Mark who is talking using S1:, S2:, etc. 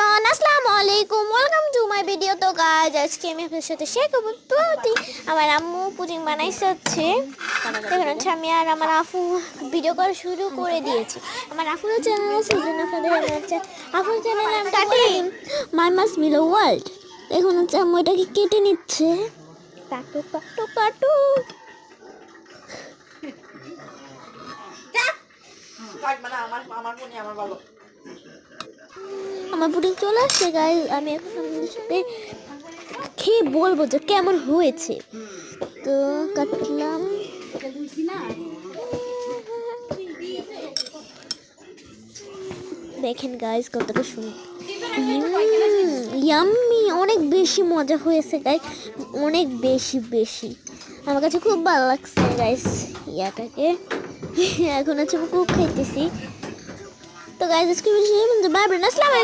S1: Everyone আসসালামু আলাইকুম welcome to my video তো গাইজ আজকে আমি আপনাদের সাথে শেয়ার করব। প্রতি আমার আম্মু পুডিং বানাইছে হচ্ছে। দেখুন হচ্ছে আমি আর আমার আফু ভিডিও করা শুরু করে দিয়েছি। আমার আফুরও চ্যানেল আছে এই জন্য আপনাদের আমি হচ্ছে আফুর চ্যানেলে বলে দিন মাই মাস মিলো ওয়ার্ল্ড। দেখুন হচ্ছে আম্মু এটাকে কেটে নিচ্ছে। কাটু কাটু কাটু
S2: কাট মানে আমার আমার ভালো।
S1: আমার পুডিং চলে আসছে গাই আমি এখন আপনাদের সাথে খেয়ে বলব যে কেমন হয়েছে। তো কাটলাম। দেখেন গাইস কতটা সুন্দর। ইয়াম্মি অনেক বেশি মজা হয়েছে গাইস অনেক বেশি বেশি। আমার কাছে খুব ভালো লাগছে গাইস ইয়াটাকে। এখন হচ্ছে খুব খাইতেছি। তো গাইস আজকে ভিডিও বাই বাই আসসালামু আলাইকুম।